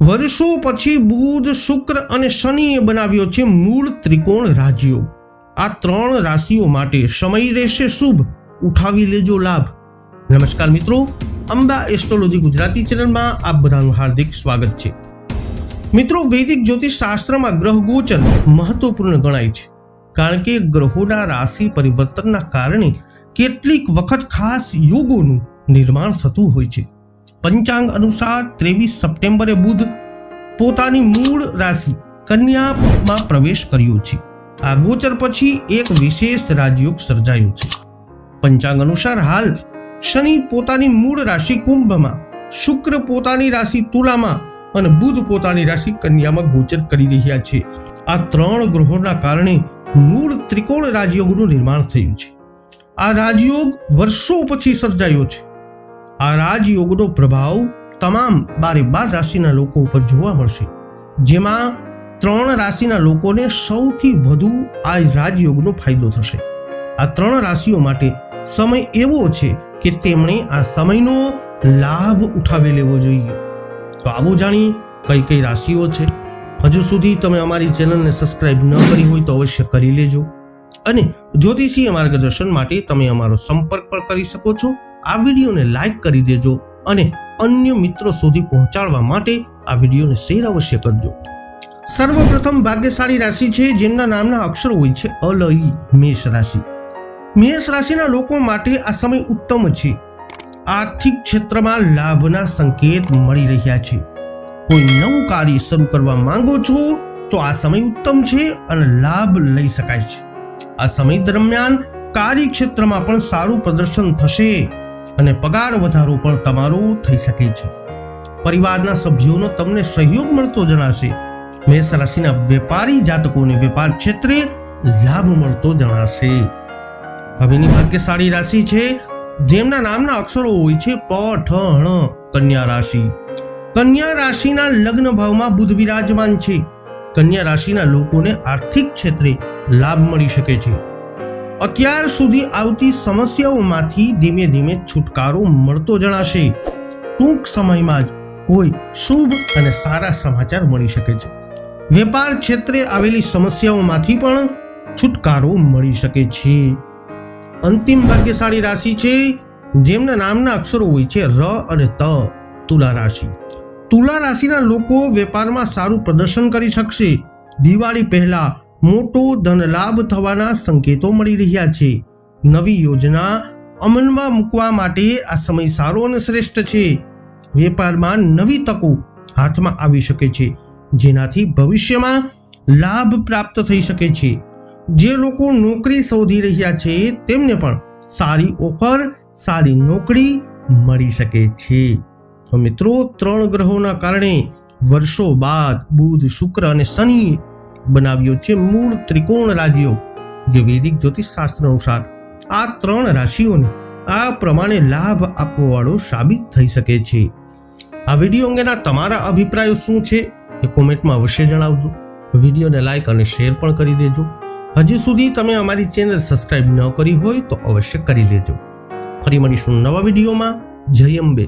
વર્ષો પછી બુધ, શુક્ર અને શનિએ બનાવ્યો છે મૂળ ત્રિકોણ રાજ્યો. આ ત્રણ રાશિઓ માટે સમય રહેશે શુભ. ઉઠાવી લેજો લાભ. નમસ્કાર મિત્રો, અંબા એસ્ટ્રોલોજી ગુજરાતી ચેનલમાં આપ બધાનું હાર્દિક સ્વાગત છે. મિત્રો, વૈદિક જ્યોતિષ શાસ્ત્રમાં ગ્રહ ગોચર મહત્વપૂર્ણ ગણાય છે. કારણ કે ગ્રહોના રાશિ પરિવર્તનના કારણે કેટલીક વખત ખાસ યોગોનું નિર્માણ થતું હોય છે. પંચાંગ અનુસાર ત્રેવીસ સપ્ટેમ્બરે બુધ પોતાની મૂળ રાશિ કન્યામાં પ્રવેશ કર્યો છે. આ ગોચર પછી એક વિશેષ રાજયોગ સર્જાયો છે. પંચાંગ અનુસાર હાલ શનિ પોતાની મૂળ રાશિ કુંભમાં, શુક્ર પોતાની રાશિ તુલામાં અને બુધ પોતાની રાશિ કન્યામાં ગોચર કરી રહ્યા છે. આ ત્રણ ગ્રહોના કારણે મૂળ ત્રિકોણ રાજયોગનું નિર્માણ થયું છે. આ રાજયોગ વર્ષો પછી સર્જાયો છે. આ રાજયોગનો પ્રભાવ તમામ બારે બાર રાશિના લોકો ઉપર જોવા મળશે. જેમાં ત્રણ રાશિના લોકોને સૌથી વધુ આ રાજયોગનો ફાયદો થશે. આ ત્રણ રાશિઓ માટે સમય એવો છે કે તેમણે આ સમયનો લાભ ઉઠાવી લેવો જોઈએ. તો આવો જાણીએ કઈ કઈ રાશિઓ છે. હજુ સુધી તમે અમારી ચેનલને સબસ્ક્રાઇબ ન કરી હોય તો અવશ્ય કરી લેજો. અને જ્યોતિષીય માર્ગદર્શન માટે તમે અમારો સંપર્ક પણ કરી શકો છો. આ વિડીયોને લાઈક કરી દેજો અને અન્ય મિત્રો સુધી પહોંચાડવા માટે આ વિડીયોને શેર અવશ્ય કરજો. સર્વપ્રથમ ભાગ્યશાળી રાશિ છે, જેમના નામના અક્ષરો હોય છે અલઈ મેષ રાશિ. મેષ રાશિના લોકો માટે આ સમય ઉત્તમ છે. આર્થિક ક્ષેત્રમાં લાભના સંકેત મળી રહ્યા છે. કોઈ નવું કાર્ય શરૂ કરવા માંગો છો, તો આ સમય ઉત્તમ છે અને લાભ લઈ શકાય છે. આ સમય દરમિયાન કાર્યક્ષેત્રમાં પણ સારું પ્રદર્શન થશે. અને પગાર વધારો પણ તમારો થઈ શકે છે. પરિવારના સભ્યોનો તમને સહયોગ મળતો જણાશે. મેષ રાશિના વેપારી જાતકોને વેપાર ક્ષેત્રે લાભ મળતો જણાશે. હવેની ભાગ્યશાળી રાશિ છે. જેમના નામના અક્ષરો હોય છે પ ઠ ણ કન્યા રાશિ. કન્યા રાશિના લગ્ન ભાવમાં બુધ વિરાજમાન છે. કન્યા રાશિના લોકોને આર્થિક ક્ષેત્રે લાભ મળી શકે છે. અત્યાર સુધી આવતી સમસ્યાઓમાંથી ધીમે ધીમે છુટકારો મળતો જણાશે. ટૂંક સમયમાં જ કોઈ શુભ અને સારા સમાચાર મળી શકે છે. વેપાર ક્ષેત્રે આવેલી સમસ્યાઓમાંથી પણ છુટકારો મળી શકે છે. અંતિમ ભાગ્યશાળી રાશિ છે, જેમના નામના અક્ષરો હોય છે ર અને ત, તુલા રાશિ. તુલા રાશિના લોકો વેપારમાં સારું પ્રદર્શન કરી શકશે. દિવાળી પહેલા મોટો ધન લાભ થવાના સંકેતો મળી રહ્યા છે. નવી યોજના અમલમાં મૂકવા માટે આ સમય સારો અને શ્રેષ્ઠ છે. વેપારમાં નવી તકો હાથમાં આવી શકે છે, જેનાથી ભવિષ્યમાં લાભ પ્રાપ્ત થઈ શકે છે. જે લોકો નોકરી શોધી રહ્યા છે, તેમને પણ સારી ઓફર, સારી નોકરી મળી શકે છે. તો મિત્રો, ત્રણ ગ્રહોના કારણે વર્ષો બાદ બુધ શુક્ર અને શનિ બનાવ્યો છે મૂળ ત્રિકોણ રાજ્યો જે વૈદિક જ્યોતિષ શાસ્ત્ર અનુસાર આ ત્રણ રાશિઓને આ પ્રમાણે લાભ આપવાવાળો સાબિત થઈ શકે છે. આ વીડિયો અંગેના તમારા અભિપ્રાયો શું છે એ કોમેન્ટમાં અવશ્ય જણાવજો. વિડીયોને લાઈક અને શેર પણ કરી દેજો. હજી સુધી તમે અમારી ચેનલ સબસ્ક્રાઇબ ન કરી હોય તો અવશ્ય કરી લેજો. ફરી મળીશું નવા વિડીયોમાં. જય અંબે.